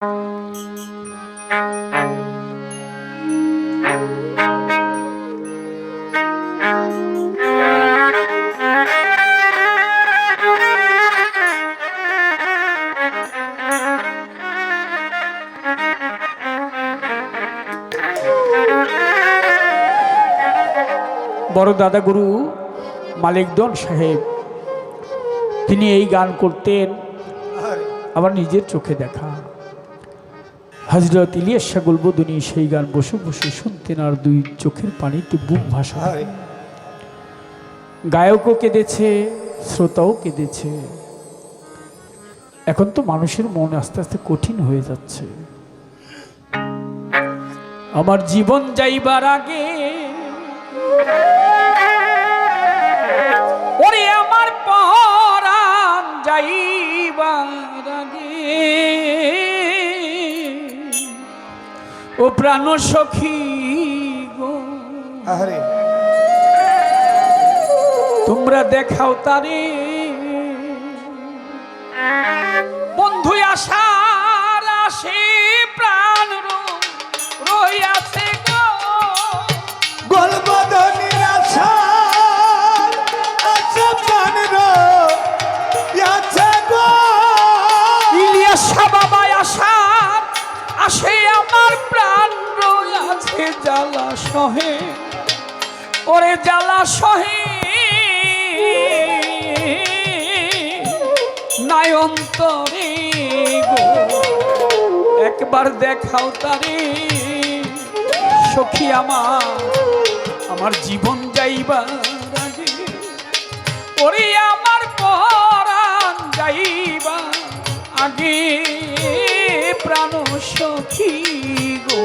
বড় দাদা গুরু মালিকদন সাহেব তিনি এই গান করতেন আমার নিজের চোখে দেখা। হজরত ইলিয়াস শাগুল বদুনি সেই গান বসে বসে শুনতেন আর দুই চোখের পানিতে বুক ভাসা। গায়কও কেঁদেছে শ্রোতাও কেঁদেছে। এখন তো মানুষের মন আস্তে আস্তে কঠিন হয়ে যাচ্ছে। আমার জীবন যাইবার আগে ও প্রাণ সখী গো। আরে তোমরা দেখাও তারে। বন্ধু আশার আসে প্রাণ রো- রইয়াছে গো। গোলবদনির আছে গো। ইলিয়াসা বাবা আশার আসে আমার রইয়াছে জ্বালা সহে, ওরে জ্বালা সহে। নায়ন্তরে গো, একবার দেখাও তারে, সখী আমার আমার জীবন যাইবার আগে। ওরে আমার পরাণ যাইবা আগে, প্রাণ সখী গো।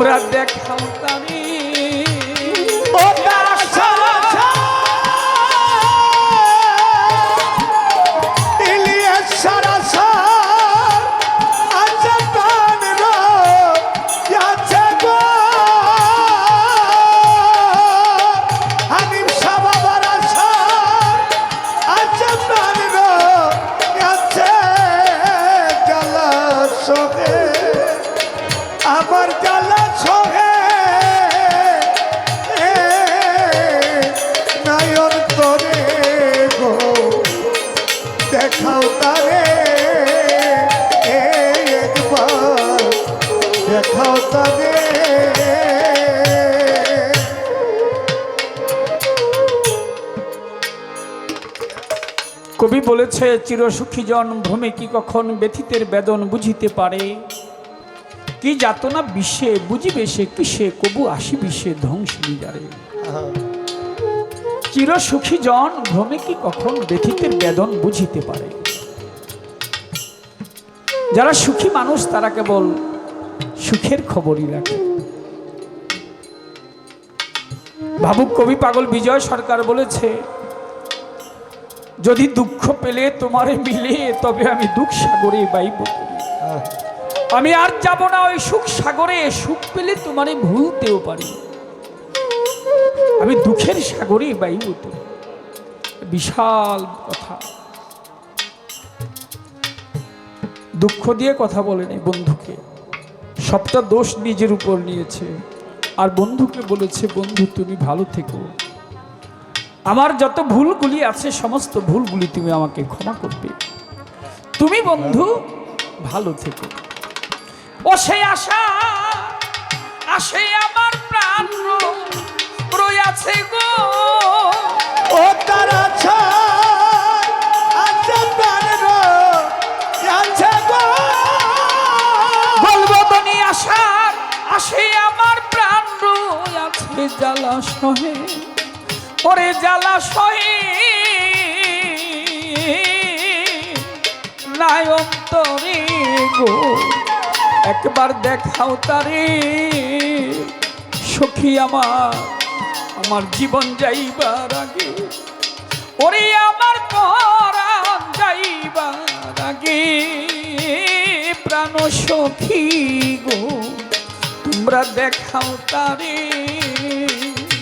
তোমরা দেখাও তারে কবি বলেছে, চিরসুখী জন ভ্রমে কি কখন ব্যথিতের বেদন বুঝিতে পারে? কি যাতনা বিশ্বে বুঝিবে সে কিসে, কবু আসি বিশ্বে ধ্বংসিনী যারে চিরসুখী জন ভ্রমে কি কখন ব্যথিতের বেদন বুঝিতে পারে? যারা সুখী মানুষ, তারা কেবল সুখের খবরই রাখে। ভাবুক কবি পাগল বিজয় সরকার বলেছে যদি দুঃখ পেলে তোমারে মিলে তবে আমি দুঃখ সাগরে বাইব আমি আর যাব না ওই সুখ সাগরে সুখ পেলে তোমারে ভুলতেও পারি। আমি দুঃখের সাগরে বাইব তো বিশাল কথা। দুঃখ দিয়ে কথা বলেনি বন্ধুকে। সবটা দোষ নিজের উপর নিয়েছে। আর বন্ধুকে বলেছে বন্ধু তুমি ভালো থেকো। আমার যত ভুলগুলি আছে সমস্ত ভুলগুলি তুমি আমাকে ক্ষমা করবে। তুমি বন্ধু ভালো থেকো। ও সেই আশা আসে আমার প্রাণ রো- রইয়াছে গো। ও তারা আছে আশার আসে আমার প্রাণ রইয়াছে জ্বালা সহে ওরে জ্বালা সহে নায়ন্তরে গো, একবার দেখাও তারে। সখী আমার আমার জীবন যাইবার আগে। ওরে আমার পরাণ যাইবার আগে। প্রাণ সখী গো, তোমরা দেখাও তারে।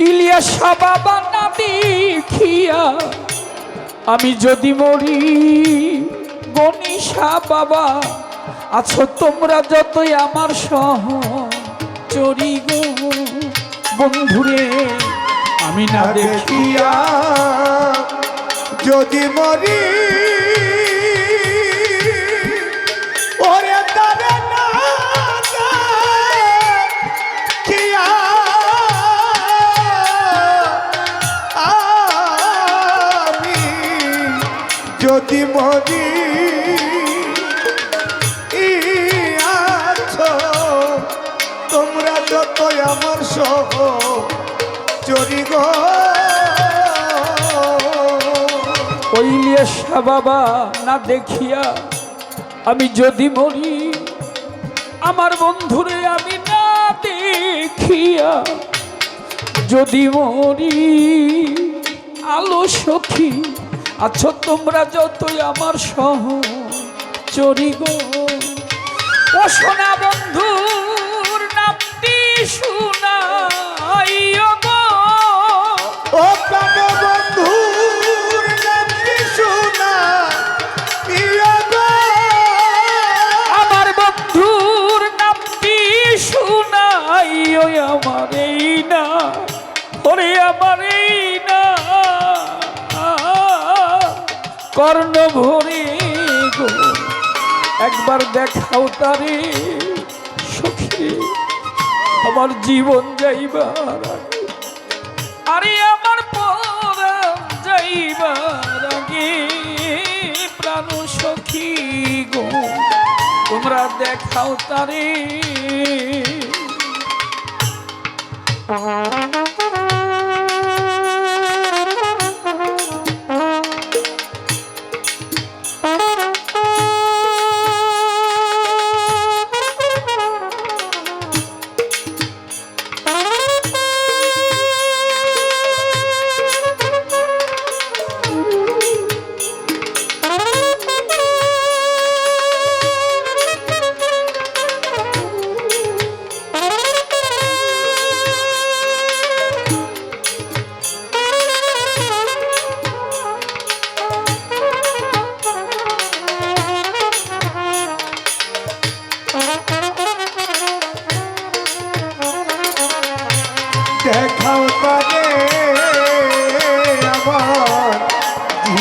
ইলিয়াসা বাবা না দেখিয়া আমি যদি মরি গনিশা বাবা আছো তোমরা যতই আমার সহ চরি গো বন্ধুরে আমি না দেখিয়া যদি মরি ইলিয়াসা বাবা, না দেখিয়া আমি যদি মরি, আমার বন্ধুরে আমি না দেখিয়া যদি মরি, আলো সখী, আছো তোমরা যতই আমার সহ, চরি বন্ধুর কর্ণ ভরে গো, একবার দেখাও তারে সখী, আমার জীবন যাইবার আরে আমার পরাণ যাইবার আগে, প্রাণ সখী গো, তোমরা দেখাও তারে।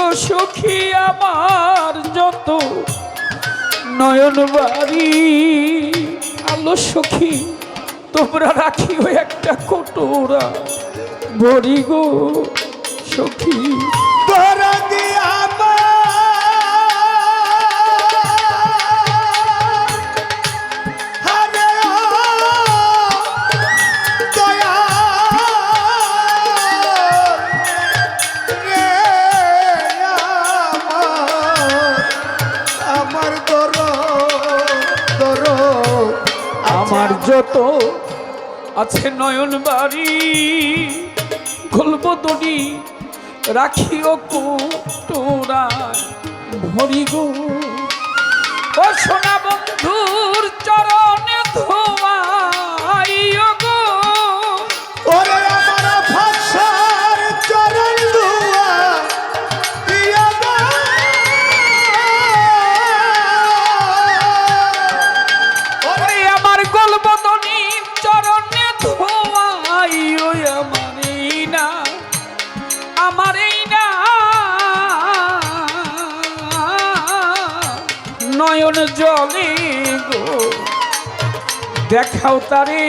আলো সুখী আমার যত নয়ন বাড়ি। আলো সখী, তোমরা রাখিও একটা কটোরা। বড়ি গো সখী, তোরা যত আছে নয়ন বাড়ি খুলব দড়ি রাখিও কোটোরা ভরি গো ও সোনা বন্ধুর চরণে দেখাও তারে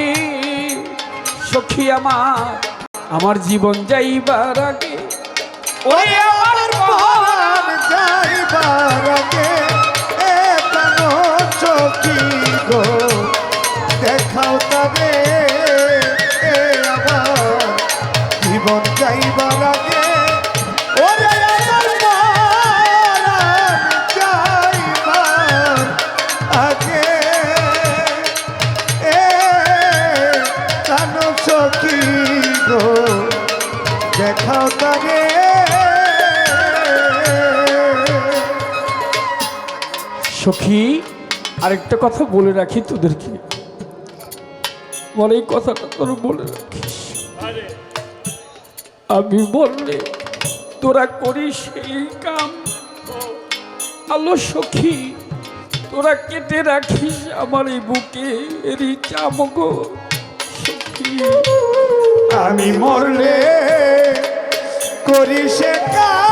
সখী আমার আমার জীবন যাইবার আগে। ওরে আরেকটা কথা বলে রাখি তোদেরকে। বলে এই কথাটা তোর বলে রাখিস। আমি বললে তোরা করিস এই কাম। আলো সখী তোরা কেটে রাখিস আমার এই বুকে এরই চামগো সখী। আমি মরলে করি সে কাম।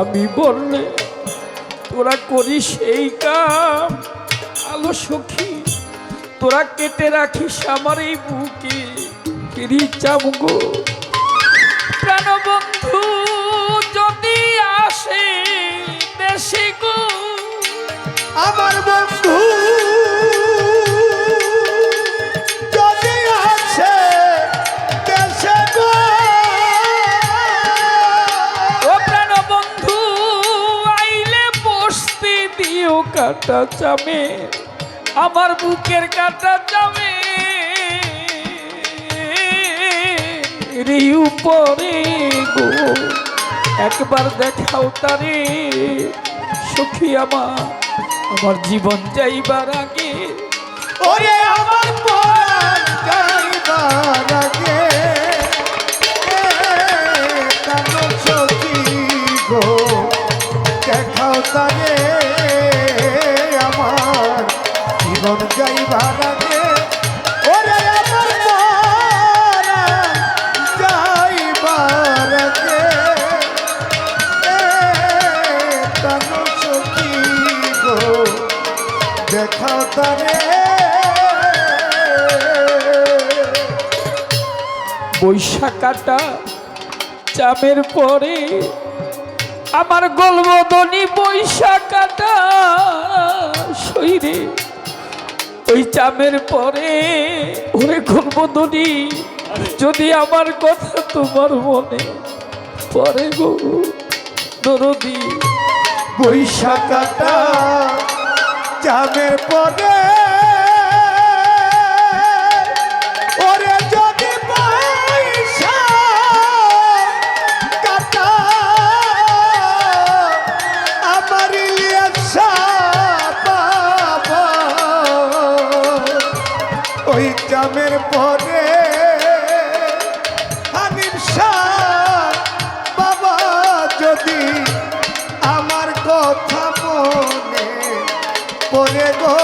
আমি বললে, তোরা করিস এই কাম, আলো সখী, তোরা কেটে রাখিস আমার এই বুকে কেরি চামগো প্রাণবন্ধু, যদি আসে দেশে গো। আমার বন্ধু কাটা চামে, আমার বুকের কাটা চামে। রে উপরে গো, একবার দেখাও তারে, সখী আমার আমার জীবন যাইবার আগে। ওরে আমার যাইবার আগে। সখী গো, দেখাও তারে বৈশাখাটা চামের পরে আমার গলবদনি বৈশাখাটা শরীরে ওই চামের পরে ওরে গলবদনি, যদি আমার কথা তোমার মনে পরে গো দরদি বৈশাখাটা চামের পরে ওই চামের পরে হানিম শাহ বাবা যদি আমার কথা মনে পড়ে গো।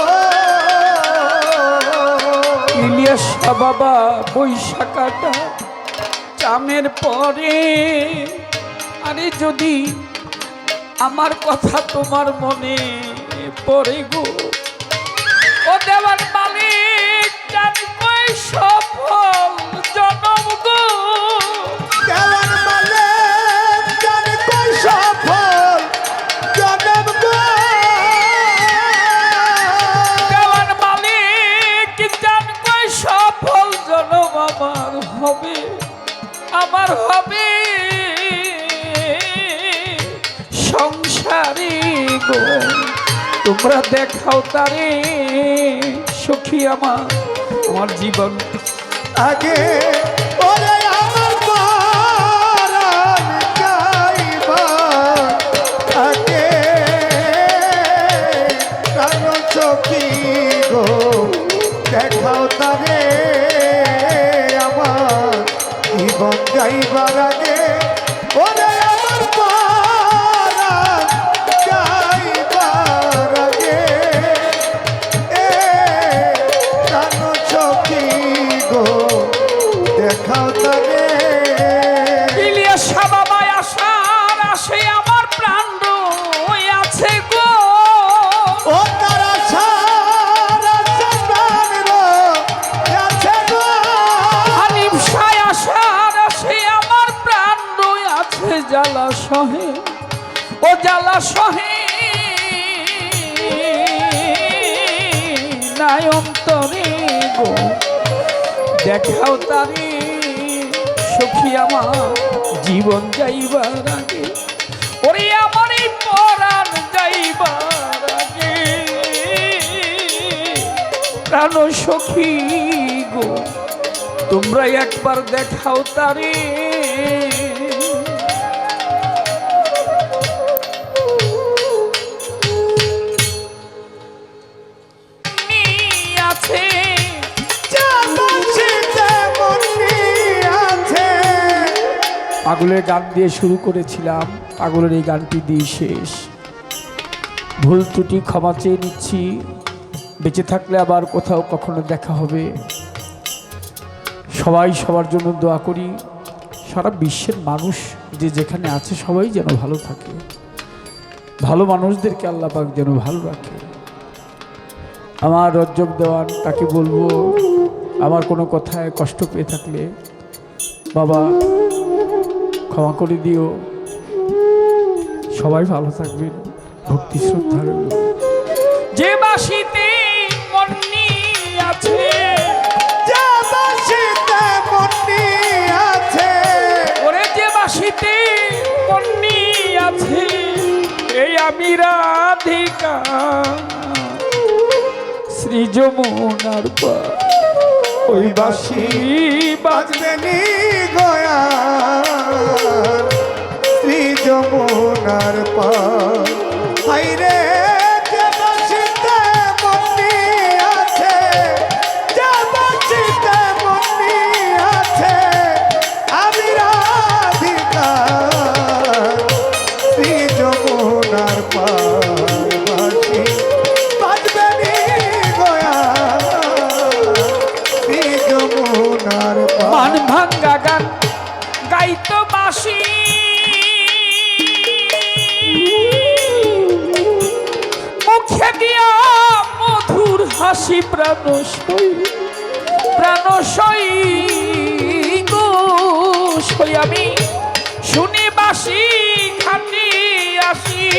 ইলিয়াস বাবা, বৈশাখাটা চামের পরে। আরে যদি আমার কথা তোমার মনে পড়ে গো। তোমরা দেখাও তারে সখী আমার আমার জীবন। আগে দেখাও তারে আমার জীবন যাইবার প্রাণ সখী গো তোমরা একবার দেখাও তারে। পাগলের গান দিয়ে শুরু করেছিলাম পাগলের এই গানটি দিয়ে শেষ। ভুল ত্রুটি ক্ষমা চেয়ে নিচ্ছি বেঁচে থাকলে আবার কোথাও কখনো দেখা হবে। সবাই সবার জন্য দোয়া করি। সারা বিশ্বের মানুষ যে যেখানে আছে সবাই যেন ভালো থাকে। ভালো মানুষদেরকে আল্লাহ পাক যেন ভালো রাখে। আমার রজ্জব দেওয়ান, তাকে বলব, আমার কোনো কথায় কষ্ট পেয়ে থাকলে বাবা ক্ষমা করে দিও। সবাই ভালো থাকবেন, ভক্তি শ্রদ্ধা যে বাসিতে আমি রাধিকা। শ্রী যমুনার পা। ওই বাসি বাজবে নি গয়া শ্রী যমুনার পার হাইরে হাসি প্রাণ সই প্রাণ সই গো সই আমি। শুনি বাসি খাটি আসি।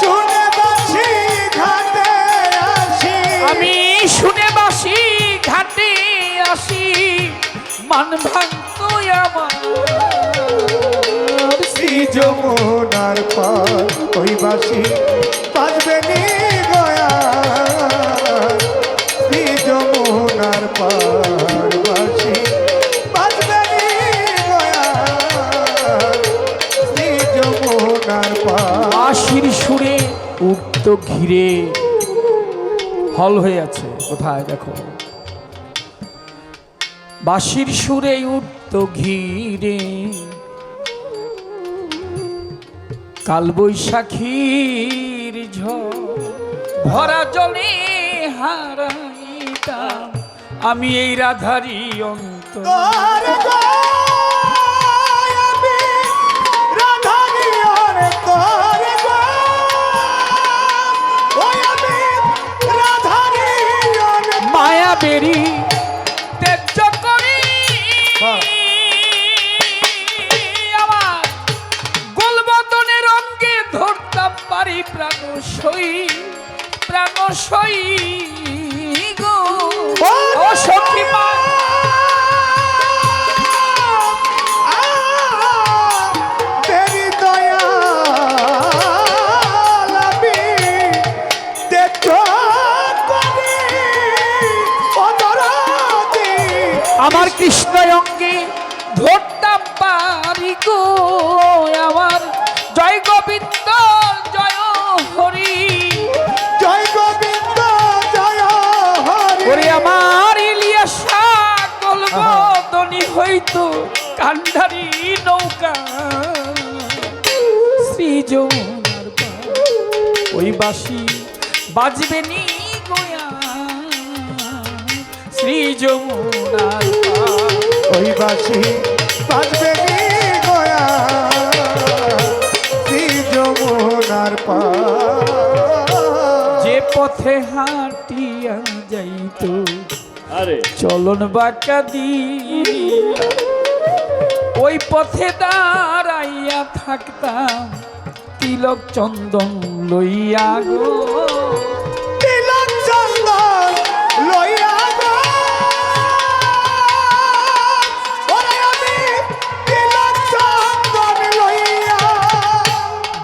শুনে বাসি ঘাটে আসি। আমি শুনে বাসি ঘাটে আসি। মান ভাঙতো আমার। যমুনার পার ওই বাসি বাজবে নি ঘিরে হল হয়ে আছে কোথায় দেখো। বাঁশির সুরে উঠত ঘিরে কাল বৈশাখীর ভরা জলে হারাইতাম আমি এই রাধারি অন্তর। সই গো। ও সখী মা। আমার কৃষ্ণ অঙ্গে হইতো কান্ডারি নৌকা। শ্রী যমুনার ওই বাসি বাজবে নি গোয়া। শ্রী যমুনার ওই বাসি বাজবে নি গয়া। শ্রী যমুনার পার। যে পথে হাঁটিয়া যাইতো চলন বাঁকা দিয়া ওই পথে দাঁড়াইয়া থাকতাম। তিলক চন্দন লইয়া গো। তিলক চন্দন লইয়া গো। ওরে আমি তিলক চন্দন লইয়া।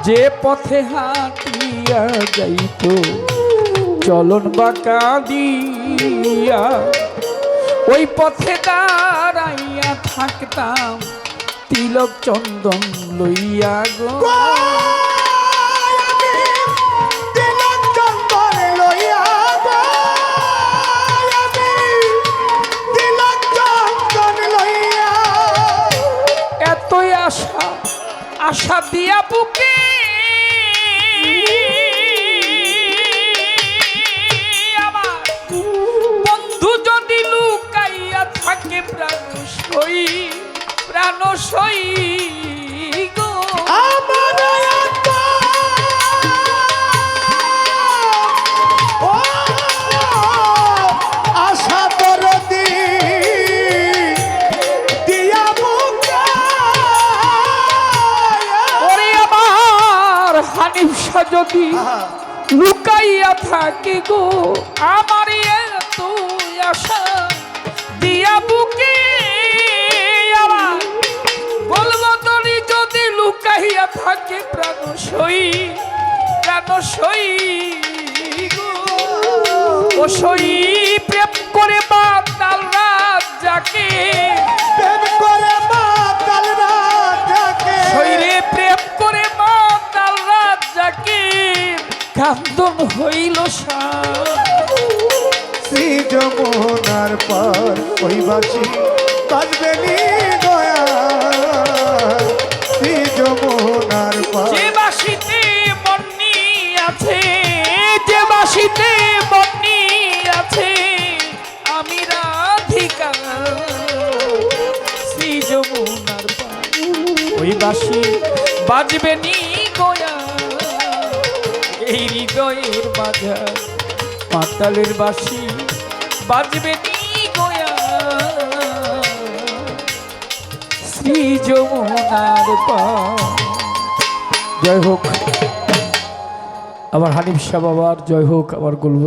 যে পথে হাঁটিয়া যাইত চলন বাঁকা দিয়া। ওই পথে দাঁড়াইয়া থাকতাম তিলক চন্দন লইয়া গো। এতই আশা আশা দিয়া বুকে সই প্রাণ সই হানিফ যদি লুকাইয়া থাকে গো আমার এত আশা। দিয়া বুকে লুকাইয়া থাকে প্রাণ সই প্রাণ সই গো। ও সই প্রেম করে বাতাল রাত যাকে। প্রেম করে মাতাল রাজাকে শৈরে প্রেম করে মাতাল রাত যাকে। কান্দন হইল সা শ্রী যমুনার পর ওই বাসি বাজবে নি দয়া বাসি বাজবে নি গয়া। এই হৃদয়ের বাজার পাতালের বাসি বাজবে নি গয়া। শ্রী যমুনার জয় হোক। আমার হানিফ শাহ বাবার, জয় হোক আমার গুলবুদ